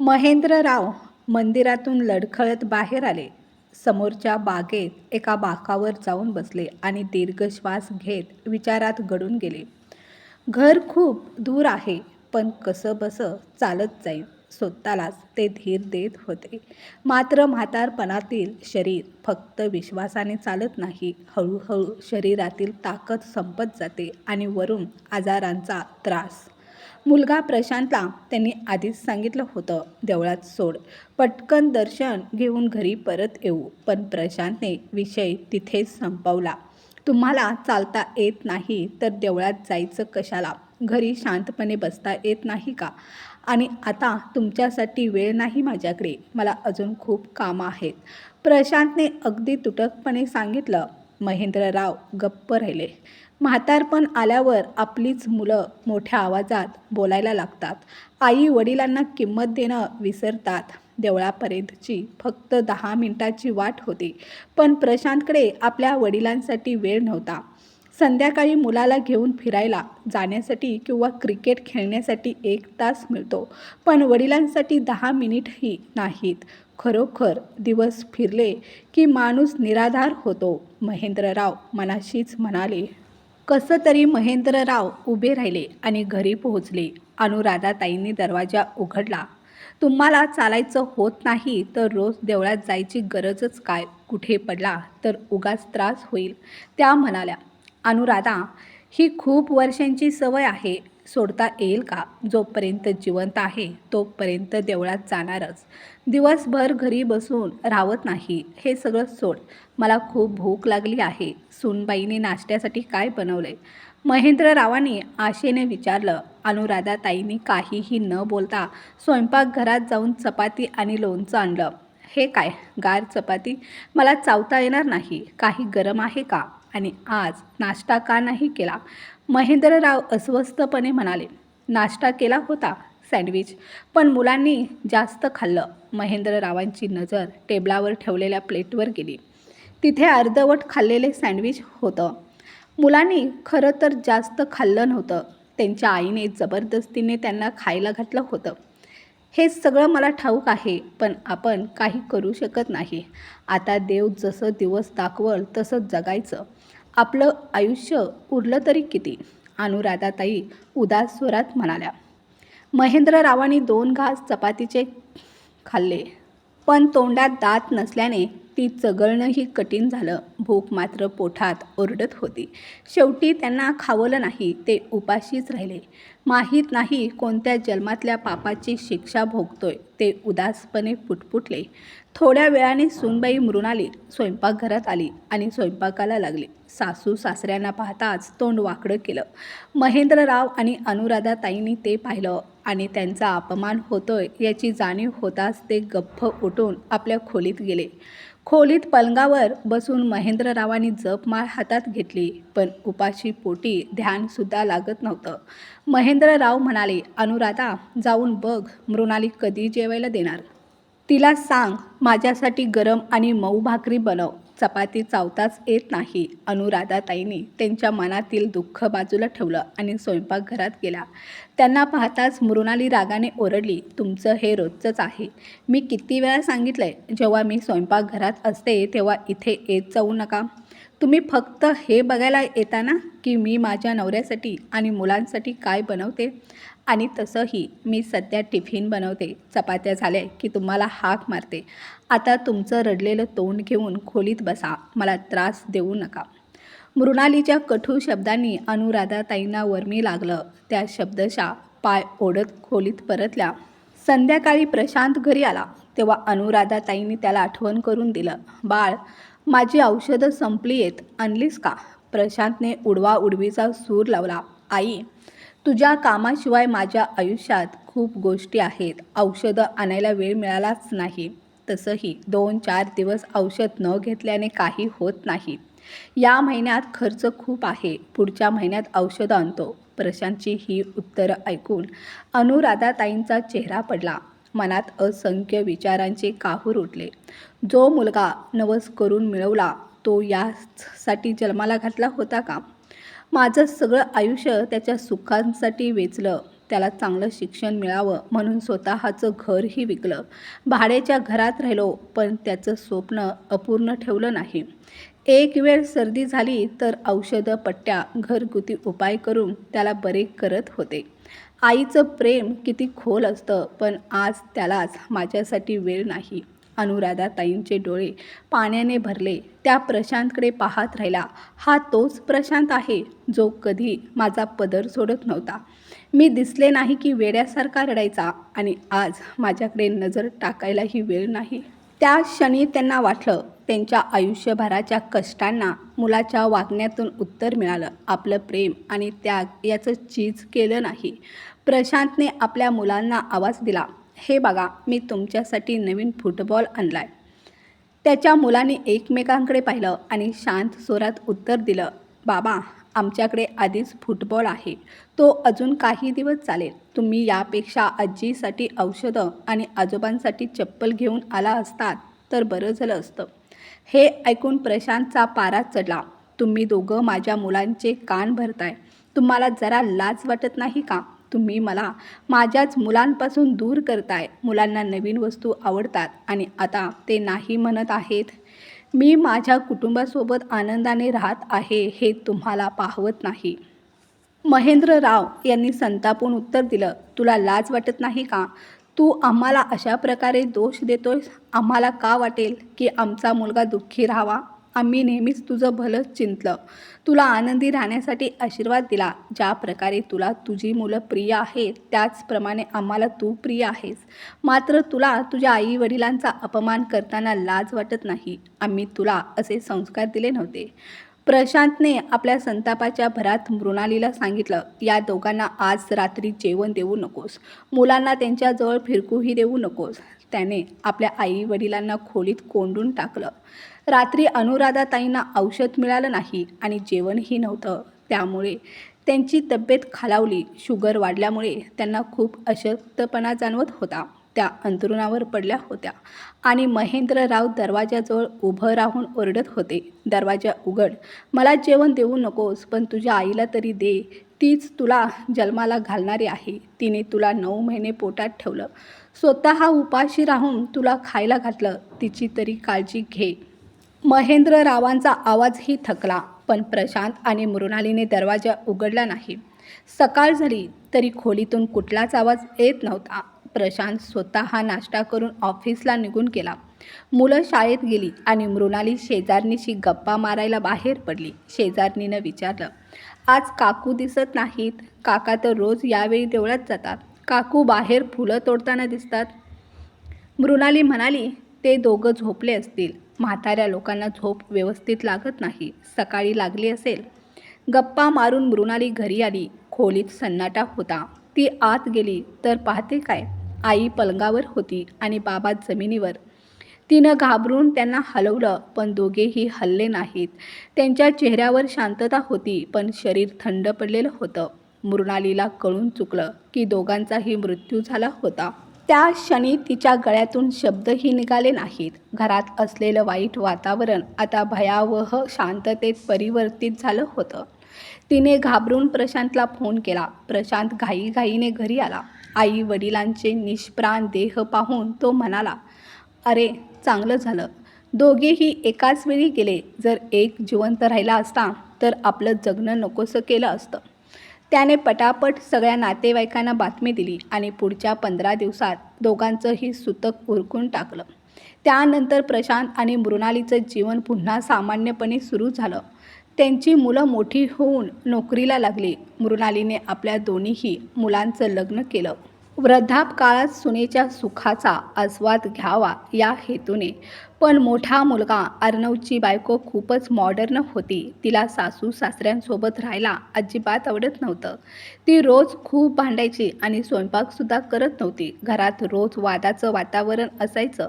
महेंद्रराव मंदिरातून लडखळत बाहेर आले. समोरच्या बागेत एका बाकावर जाऊन बसले आणि दीर्घ श्वास घेत विचारात गडून गेले. घर खूप दूर आहे पण कसं बसं चालत जाईल. स्वतःलाच ते धीर देत होते. मात्र म्हातारपणातील शरीर फक्त विश्वासाने चालत नाही. हळूहळू शरीरातील ताकद संपत जाते आणि वरून आजारांचा त्रास मुलगा प्रशांतला त्यांनी आधीच सांगितलं होतं देवळात सोड. पटकन दर्शन घेऊन घरी परत येऊ. पण प्रशांतने विषय तिथेच संपवला. तुम्हाला चालता येत नाही तर देवळात जायचं कशाला? घरी शांतपणे बसता येत नाही का? आणि आता तुमच्यासाठी वेळ नाही माझ्याकडे. मला अजून खूप कामं आहेत. प्रशांतने अगदी तुटकपणे सांगितलं महेंद्रराव गप्प राहिले. म्हातारपण आल्यावर आपलीच मुलं मोठ्या आवाजात बोलायला लागतात. आई वडिलांना किंमत देणं विसरतात. देवळापर्यंतची फक्त दहा मिनिटाची वाट होती. पण प्रशांतकडे आपल्या वडिलांसाठी वेळ नव्हता. संध्याकाळी मुलाला घेऊन फिरायला जाण्यासाठी किंवा क्रिकेट खेळण्यासाठी एक तास मिळतो. पण वडिलांसाठी दहा मिनिटही नाहीत. खरोखर दिवस फिरले की माणूस निराधार होतो. महेंद्रराव मनाशीच म्हणाले कसं तरी महेंद्रराव उभे राहिले आणि घरी पोहोचले. अनुराधाताईंनी दरवाजा उघडला. तुम्हाला चालायचं होत नाही तर रोज देवळात जायची गरजच काय? कुठे पडला तर उगाच त्रास होईल. त्या म्हणाल्या अनुराधा ही खूप वर्षांची सवय आहे. सोडता येईल का? जोपर्यंत जिवंत आहे तोपर्यंत देवळात जाणारच. दिवसभर घरी बसून राहत नाही. हे सगळं सोड. मला खूप भूक लागली आहे. सूनबाईने नाश्त्यासाठी काय बनवलंय महेंद्ररावांनी आशेने विचारलं अनुराधाताईंनी काहीही न बोलता स्वयंपाकघरात जाऊन चपाती आणि लोणचं आणलं. हे काय गार चपाती? मला चावता येणार नाही. काही गरम आहे का? आणि आज नाश्ता का नाही केला? महेंद्रराव अस्वस्थपणे म्हणाले नाश्ता केला होता. सँडविच. पण मुलांनी जास्त खाल्लं. महेंद्ररावांची नजर टेबलावर ठेवलेल्या प्लेटवर गेली. तिथे अर्धवट खाल्लेले सँडविच होतं. मुलांनी खरं तर जास्त खाल्लं नव्हतं. त्यांच्या आईने जबरदस्तीने त्यांना खायला घातलं होतं. हे सगळं मला ठाऊक आहे पण आपण काही करू शकत नाही. आता देव जसं दिवस दाखवल तसं जगायचं. आपलं आयुष्य उरलं तरी किती? अनुराधाताई उदास स्वरात म्हणाल्या. महेंद्ररावांनी दोन घास चपातीचे खाल्ले. पण तोंडात दात नसल्याने ती चगळणंही कठीण झालं. भूक मात्र पोठात ओरडत होती. शेवटी त्यांना खावलं नाही ते उपाशीच राहिले. माहीत नाही कोणत्या जन्मातल्या पापाची शिक्षा भोगतोय ते उदासपणे पुटपुटले. थोड्या वेळाने सुनबाई मृणाली स्वयंपाकघरात आली आणि स्वयंपाकाला लागली. सासू सासऱ्यांना पाहताच तोंड वाकडं केलं. महेंद्रराव आणि अनुराधाताईंनी ते पाहिलं. आणि त्यांचा अपमान होतोय याची जाणीव होताच ते गप्प उठून आपल्या खोलीत गेले. खोलीत पलंगावर बसून महेंद्ररावांनी जपमाळ हातात घेतली पण उपाशी पोटी ध्यानसुद्धा लागत नव्हतं. महेंद्रराव म्हणाले अनुराधा जाऊन बघ मृणाली कधी जेवायला देणार? तिला सांग माझ्यासाठी गरम आणि मऊ भाकरी बनव. चपाती चावताच येत नाही. अनुराधाताईंनी त्यांच्या मनातील दुःख बाजूला ठेवलं आणि स्वयंपाकघरात गेला. त्यांना पाहताच मृणाली रागाने ओरडली तुमचं हे रोजचंच आहे. मी किती वेळा सांगितलंय जेव्हा मी स्वयंपाकघरात असते तेव्हा इथे येत जाऊ नका. तुम्ही फक्त हे बघायला येता ना की मी माझ्या नवऱ्यासाठी आणि मुलांसाठी काय बनवते? आणि तसंही मी सध्या टिफिन बनवते. चपात्या झाल्या की तुम्हाला हाक मारते. आता तुमचं रडलेलं तोंड घेऊन खोलीत बसा. मला त्रास देऊ नका. मृणालीच्या कठोर शब्दांनी अनुराधाताईंना वर्मी लागलं. त्या शब्दशा पाय ओढत खोलीत परतल्या. संध्याकाळी प्रशांत घरी आला. तेव्हा अनुराधाताईंनी त्याला आठवण करून दिलं. बाळ माझी औषधं संपली आहेत. आणलीस का? प्रशांतने उडवा उडवीचा सूर लावला. आई तुझ्या कामाशिवाय माझ्या आयुष्यात खूप गोष्टी आहेत. औषधं आणायला वेळ मिळालाच नाही. तसंही दोन चार दिवस औषध न घेतल्याने काही होत नाही. या महिन्यात खर्च खूप आहे. पुढच्या महिन्यात औषधं आणतो. प्रशांतची ही उत्तरं ऐकून अनुराधाताईंचा चेहरा पडला. मनात असंख्य विचारांचे काहूर उठले. जो मुलगा नवस करून मिळवला तो यासाठी जन्माला घातला होता का? माझं सगळं आयुष्य त्याच्या सुखांसाठी वेचलं. त्याला चांगलं शिक्षण मिळावं म्हणून स्वतःचं घरही विकलं. भाड्याच्या घरात राहिलो पण त्याचं स्वप्न अपूर्ण ठेवलं नाही. एक वेळ सर्दी झाली तर औषधं पट्ट्या घरगुती उपाय करून त्याला बरे करत होते. आईचं प्रेम किती खोल असतं पण आज त्यालाच माझ्यासाठी वेळ नाही. अनुराधाताईंचे डोळे पाण्याने भरले. त्या प्रशांतकडे पाहत राहिला. हा तोच प्रशांत आहे जो कधी माझा पदर सोडत नव्हता. मी दिसले नाही की वेड्यासारखा रडायचा आणि आज माझ्याकडे नजर टाकायलाही वेळ नाही. त्या क्षणी त्यांना वाटलं त्यांच्या आयुष्यभराच्या कष्टांना मुलाच्या वागण्यातून उत्तर मिळालं. आपलं प्रेम आणि त्याग याचं चीज केलं नाही. प्रशांतने आपल्या मुलांना आवाज दिला. हे बघा मी तुमच्यासाठी नवीन फुटबॉल आणला आहे त्याच्या मुलाने एकमेकांकडे पाहिलं आणि शांत स्वरात उत्तर दिलं बाबा आमच्याकडे आधीच फुटबॉल आहे. तो अजून काही दिवस चालेल. तुम्ही यापेक्षा आजीसाठी औषधं आणि आजोबांसाठी चप्पल घेऊन आला असतात तर बरं झालं असतं. हे ऐकून प्रशांतचा पारा चढला. तुम्ही दोघं माझ्या मुलांचे कान भरताय. तुम्हाला जरा लाज वाटत नाही का? तुम्ही मला माझ्याच मुलांपासून दूर करताय. मुलांना नवीन वस्तू आवडतात आणि आता ते नाही म्हणत आहेत. मी माझ्या कुटुंबासोबत आनंदाने राहत आहे हे तुम्हाला पाहवत नाही. महेंद्रराव यांनी संतापून उत्तर दिलं तुला लाज वाटत नाही का? तू आम्हाला अशा प्रकारे दोष देतोयस? आम्हाला का वाटेल की आमचा मुलगा दुःखी राहावा? आम्ही नेहमीच तुझं भलंच चिंतलं. तुला आनंदी राहण्यासाठी आशीर्वाद दिला. ज्या प्रकारे तुला तुझी मुलं प्रिय आहेत त्याचप्रमाणे आम्हाला तू प्रिय आहेस. मात्र तुला तुझ्या आई वडिलांचा अपमान करताना लाज वाटत नाही. आम्ही तुला असे संस्कार दिले नव्हते. प्रशांतने आपल्या संतापाच्या भरात मृणालीला सांगितलं या दोघांना आज रात्री जेवण देऊ नकोस. मुलांना त्यांच्याजवळ फिरकूही देऊ नकोस. त्याने आपल्या आई वडिलांना खोलीत कोंडून टाकलं. रात्री अनुराधाताईंना औषध मिळालं नाही आणि जेवणही नव्हतं. त्यामुळे त्यांची तब्येत खालावली. शुगर वाढल्यामुळे त्यांना खूप अशक्तपणा जाणवत होता. त्या अंतरुणावर पडल्या होत्या आणि महेंद्रराव दरवाजाजवळ उभं राहून ओरडत होते. दरवाजा उघड. मला जेवण देऊ नकोस पण तुझ्या आईला तरी दे. तीच तुला जन्माला घालणारी आहे. तिने तुला नऊ महिने पोटात ठेवलं. स्वतः उपाशी राहून तुला खायला घातलं. तिची तरी काळजी घे. महेंद्ररावांचा आवाजही थकला पण प्रशांत आणि मृणालीने दरवाजा उघडला नाही. सकाळ झाली तरी खोलीतून कुठलाच आवाज येत नव्हता. प्रशांत स्वतः नाश्ता करून ऑफिसला निघून गेला. मुलं शाळेत गेली आणि मृणाली शेजारणीशी गप्पा मारायला बाहेर पडली. शेजारणीनं विचारलं आज काकू दिसत नाहीत? काका तर रोज यावेळी देवळात जातात. काकू बाहेर फुलं तोडताना दिसतात. मृणाली म्हणाली ते दोघं झोपले असतील. म्हाताऱ्या लोकांना झोप व्यवस्थित लागत नाही सकाळी लागली असेल. गप्पा मारून मृणाली घरी आली खोलीत सन्नाटा होता. ती आत गेली तर पाहते काय? आई पलंगावर होती आणि बाबा जमिनीवर. तिनं घाबरून त्यांना हलवलं पण दोघेही हल्ले नाहीत. त्यांच्या चेहऱ्यावर शांतता होती पण शरीर थंड पडलेलं होतं. मृणालीला कळून चुकलं की दोघांचाही मृत्यू झाला होता. त्या क्षणी तिच्या गळ्यातून शब्दही निघाले नाहीत. घरात असलेलं वाईट वातावरण आता भयावह शांततेत परिवर्तित झालं होतं. तिने घाबरून प्रशांतला फोन केला. प्रशांत घाईघाईने घरी आला. आई वडिलांचे निष्प्राण देह पाहून तो म्हणाला अरे चांगलं झालं. दोघेही एकाच वेळी गेले. जर एक जिवंत राहिला असता तर आपलं जगणं नकोसं केलं असतं. त्याने पटापट सगळ्या नातेवाईकांना बातमी दिली आणि पुढच्या पंधरा दिवसात दोघांचंही सुतक उरकून टाकलं. त्यानंतर प्रशांत आणि मृणालीचं जीवन पुन्हा सामान्यपणे सुरू झालं. त्यांची मुलं मोठी होऊन नोकरीला लागली. मृणालीने आपल्या दोन्हीही मुलांचं लग्न केलं. वृद्धापकाळात सुनेच्या सुखाचा आस्वाद घ्यावा या हेतूने. पण मोठा मुलगा अर्णवची बायको खूपच मॉडर्न होती. तिला सासू सासऱ्यांसोबत राहायला अजिबात आवडत नव्हतं. ती रोज खूप भांडायची आणि स्वयंपाकसुद्धा करत नव्हती. घरात रोज वादाचं वातावरण असायचं.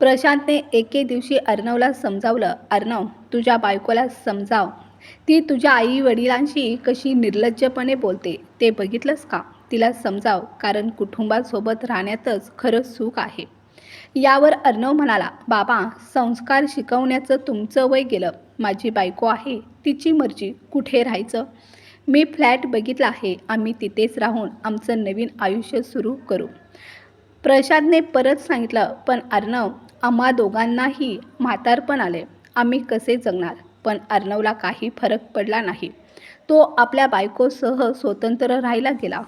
प्रशांतने एके दिवशी अर्णवला समजावलं अर्णव तुझ्या बायकोला समजाव. ती तुझ्या आई वडिलांशी कशी निर्लज्जपणे बोलते ते बघितलंस का? तिला समजाव कारण कुटुंबासोबत राहण्यातच खरं सुख आहे. यावर अर्णव म्हणाला बाबा संस्कार शिकवण्याचं तुमचं वय गेलं. माझी बायको आहे तिची मर्जी कुठे राहायचं? मी फ्लॅट बघितला आहे आम्ही तिथेच राहून आमचं नवीन आयुष्य सुरू करू. प्रसादने परत सांगितलं पण अर्णव आम्हा दोघांनाही म्हातारपण आले. आम्ही कसे जगणार? पण अर्णवला काही फरक पडला नाही. तो आपल्या बायकोसह स्वतंत्र राहायला गेला.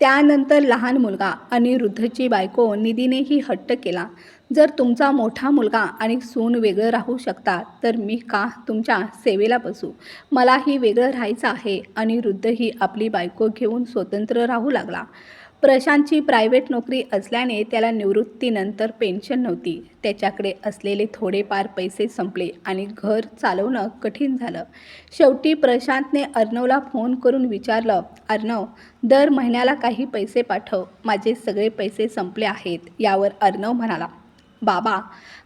त्यानंतर लहान मुलगा अनिरुद्धची बायको निधीनेही हट्ट केला. जर तुमचा मोठा मुलगा आणि सून वेगळं राहू शकता तर मी का तुमच्या सेवेला बसू? मलाही वेगळं राहायचं आहे अनिरुद्धही आपली बायको घेऊन स्वतंत्र राहू लागला. प्रशांतची प्रायव्हेट नोकरी असल्याने त्याला निवृत्तीनंतर पेन्शन नव्हती. त्याच्याकडे असलेले थोडेफार पैसे संपले आणि घर चालवणं कठीण झालं. शेवटी प्रशांतने अर्णवला फोन करून विचारलं अर्णव दर महिन्याला काही पैसे पाठव. माझे सगळे पैसे संपले आहेत यावर अर्णव म्हणाला. बाबा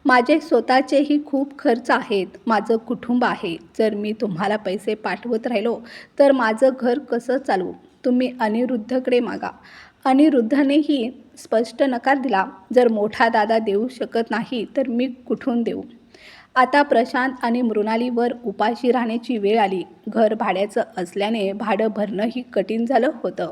माझे स्वतःचेही खूप खर्च आहेत. माझं कुटुंब आहे. जर मी तुम्हाला पैसे पाठवत राहिलो तर माझं घर कसं चालवू? तुम्ही अनिरुद्धकडे मागा. अनिरुद्धनेही स्पष्ट नकार दिला. जर मोठा दादा देऊ शकत नाही तर मी कुठून देऊ? आता प्रशांत आणि मृणालीवर उपाशी राहण्याची वेळ आली. घर भाड्याचं असल्याने भाडं भरणंही कठीण झालं होतं.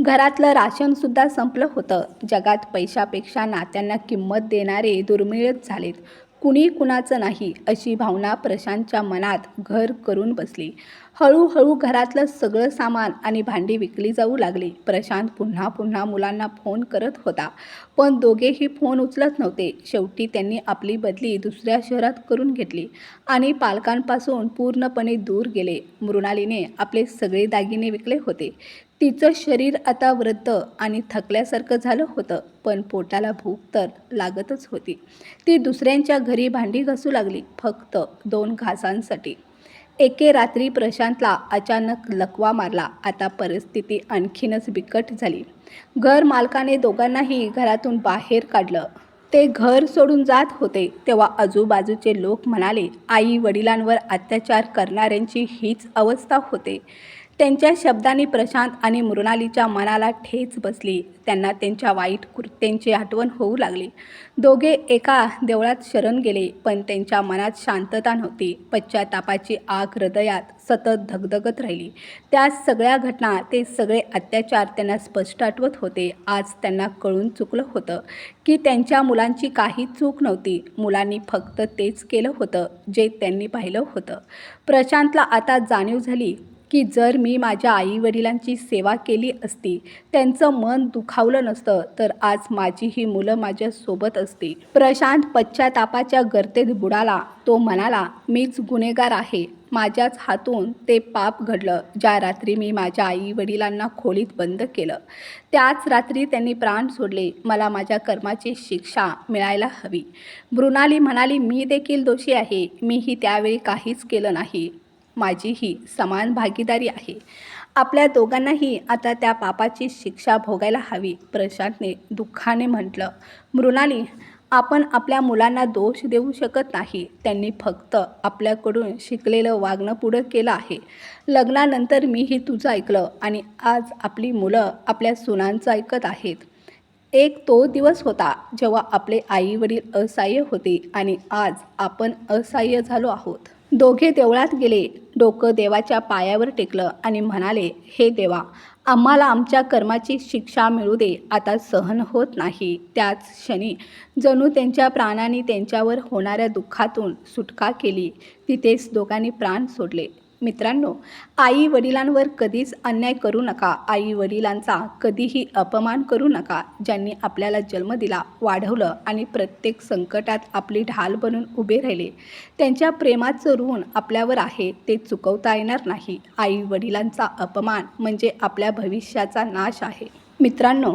घरातलं राशनसुद्धा संपलं होतं. जगात पैशापेक्षा नात्यांना किंमत देणारे दुर्मिळच झालेत. कुणी कुणाचं नाही अशी भावना प्रशांतच्या मनात घर करून बसली. हळूहळू घरातलं सगळं सामान आणि भांडी विकली जाऊ लागली. प्रशांत पुन्हा पुन्हा मुलांना फोन करत होता. पण दोघेही फोन उचलत नव्हते. शेवटी त्यांनी आपली बदली दुसऱ्या शहरात करून घेतली आणि पालकांपासून पूर्णपणे दूर गेले. मृणालीने आपले सगळे दागिने विकले होते. तिचं शरीर आता वृद्ध आणि थकल्यासारखं झालं होतं पण पोटाला भूक तर लागतच होती. ती दुसऱ्यांच्या घरी भांडी घासू लागली फक्त दोन घासांसाठी. एके रात्री प्रशांतला अचानक लकवा मारला. आता परिस्थिती आणखीनच बिकट झाली. घर मालकाने दोघांनाही घरातून बाहेर काढलं. ते घर सोडून जात होते तेव्हा आजूबाजूचे लोक म्हणाले आई वडिलांवर अत्याचार करणाऱ्यांची हीच अवस्था होते. त्यांच्या शब्दांनी प्रशांत आणि मृणालीच्या मनाला ठेच बसली. त्यांना त्यांच्या वाईट कृत्यांची आठवण होऊ लागली. दोघे एका देवळात शरण गेले पण त्यांच्या मनात शांतता नव्हती. पश्चातापाची आग हृदयात सतत धगधगत राहिली. त्या सगळ्या घटना ते सगळे अत्याचार त्यांना स्पष्ट आठवत होते. आज त्यांना कळून चुकलं होतं की त्यांच्या मुलांची काही चूक नव्हती. मुलांनी फक्त तेच केलं होतं जे त्यांनी पाहिलं होतं. प्रशांतला आता जाणीव झाली की जर मी माझ्या आईवडिलांची सेवा केली असती त्यांचं मन दुखावलं नसतं तर आज माझी ही मुलं माझ्यासोबत असती प्रशांत पश्चातापाच्या गर्तेत बुडाला. तो म्हणाला मीच गुन्हेगार आहे. माझ्याच हातून ते पाप घडलं ज्या रात्री मी माझ्या आई वडिलांना खोलीत बंद केलं. त्याच रात्री त्यांनी प्राण सोडले. मला माझ्या कर्माची शिक्षा मिळायला हवी. मृणाली म्हणाली मी देखील दोषी आहे. मीही त्यावेळी काहीच केलं नाही. माझीही समान भागीदारी आहे. आपल्या दोघांनाही आता त्या पापाची शिक्षा भोगायला हवी प्रशांतने दुःखाने म्हटलं. मृणाली आपण आपल्या मुलांना दोष देऊ शकत नाही. त्यांनी फक्त आपल्याकडून शिकलेलं वागणं पुढं केलं आहे. लग्नानंतर मीही तुझं ऐकलं आणि आज आपली मुलं आपल्या सुनांचं ऐकत आहेत. एक तो दिवस होता जेव्हा आपले आई वडील असहाय्य होते आणि आज आपण असहाय्य झालो आहोत. दोघे देवळात गेले. डोकं देवाच्या पायावर टेकलं आणि म्हणाले हे देवा आम्हाला आमच्या कर्माची शिक्षा मिळू दे. आता सहन होत नाही. त्याच क्षणी जणू त्यांच्या प्राणांनी त्यांच्यावर होणाऱ्या दुःखातून सुटका केली. तिथेच दोघांनी प्राण सोडले. मित्रांनो आई वडिलांवर कधीच अन्याय करू नका. आई वडिलांचा कधीही अपमान करू नका. ज्यांनी आपल्याला जन्म दिला वाढवलं आणि प्रत्येक संकटात आपली ढाल बनून उभे राहिले त्यांच्या प्रेमाचं ऋण आपल्यावर आहे ते चुकवता येणार नाही. आई वडिलांचा अपमान म्हणजे आपल्या भविष्याचा नाश आहे. मित्रांनो